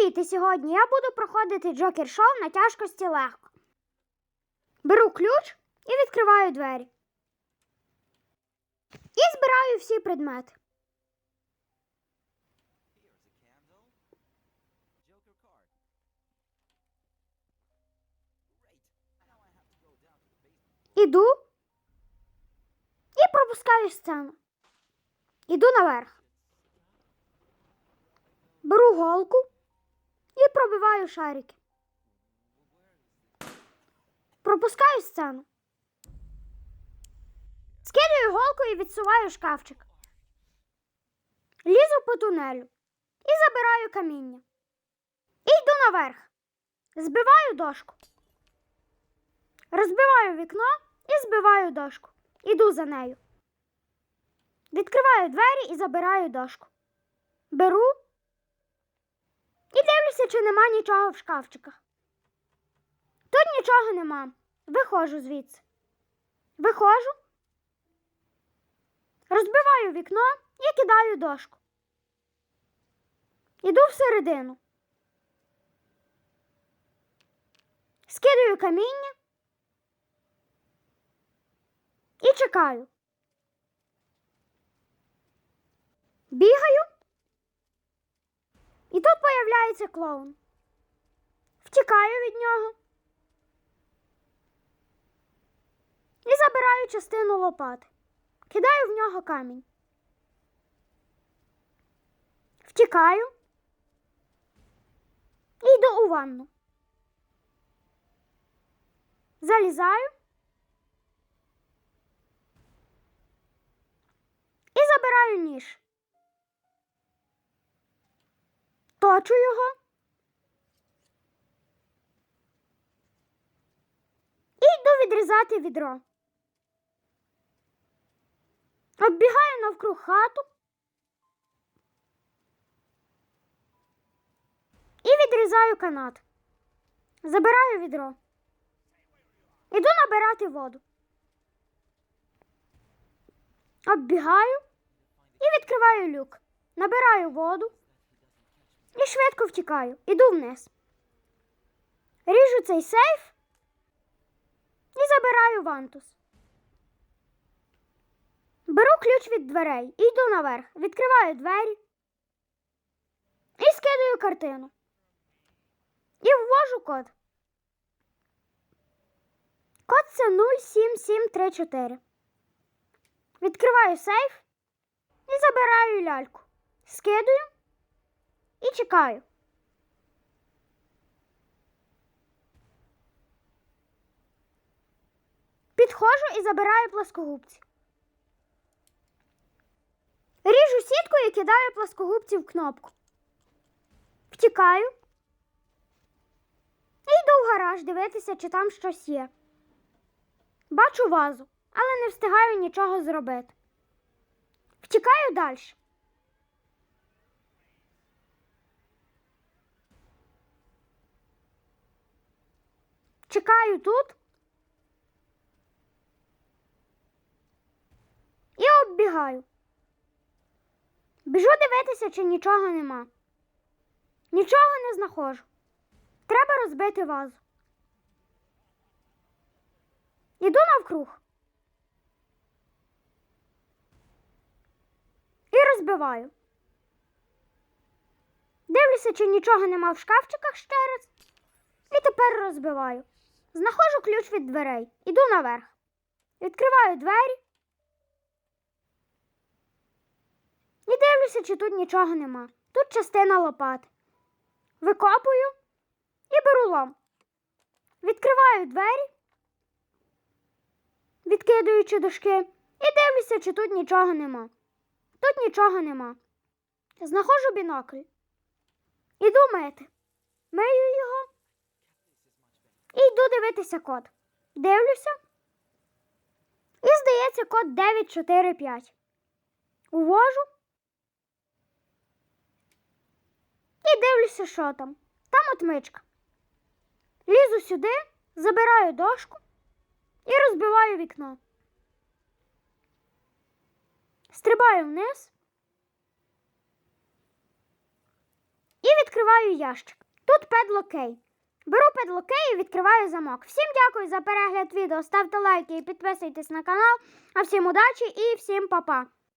Привіт! Сьогодні я буду проходити Джокер Шоу на тяжкості легко. Беру ключ і відкриваю двері. І збираю всі предмети. Іду і пропускаю сцену. Іду наверх. Беру голку пробиваю шарики. Пропускаю сцену. Скидаю голку і відсуваю шкафчик. Лізу по тунелю і забираю каміння. І йду наверх. Збиваю дошку. Розбиваю вікно і збиваю дошку. Іду за нею. Відкриваю двері і забираю дошку. Беру чи нема нічого в шкафчиках. Тут нічого нема. Виходжу звідси. Виходжу. Розбиваю вікно і кидаю дошку. Іду всередину. Скидаю каміння і чекаю. Бігаю. І тут появляється клоун. Втікаю від нього. І забираю частину лопати. Кидаю в нього камінь. Втікаю. І йду у ванну. Залізаю. І забираю ніж. Точу його. І йду відрізати відро. Оббігаю навкруг хату. І відрізаю канат. Забираю відро. Іду набирати воду. Оббігаю і відкриваю люк. Набираю воду і швидко втікаю. Іду вниз. Ріжу цей сейф і забираю вантус. Беру ключ від дверей і йду наверх. Відкриваю двері і скидаю картину. І ввожу код. Код це 07734. Відкриваю сейф і забираю ляльку. Скидаю і чекаю. Підходжу і забираю плоскогубці. Ріжу сітку і кидаю плоскогубці в кнопку. Втікаю. І йду в гараж дивитися, чи там щось є. Бачу вазу, але не встигаю нічого зробити. Втікаю далі. Чекаю тут. І оббігаю. Біжу дивитися, чи нічого нема. Нічого не знаходжу. Треба розбити вазу. Іду навкруг. І розбиваю. Дивлюся, чи нічого нема в шкафчиках ще раз. Тепер розбиваю. Знаходжу ключ від дверей. Іду наверх. Відкриваю двері. І дивлюся, чи тут нічого нема. Тут частина лопати. Викопую і беру лом. Відкриваю двері, відкидуючи дошки, і дивлюся, чи тут нічого нема. Тут нічого нема. Знаходжу бінокль. Іду мити. Мию дивитися код. Дивлюся. І здається код 945. Увожу. І дивлюся, що там. Там отмичка. Лізу сюди, забираю дошку і розбиваю вікно. Стрибаю вниз. І відкриваю ящик. Тут педлокей. Беру педлокей і відкриваю замок. Всім дякую за перегляд відео. Ставте лайки і підписуйтесь на канал. А всім удачі і всім па-па.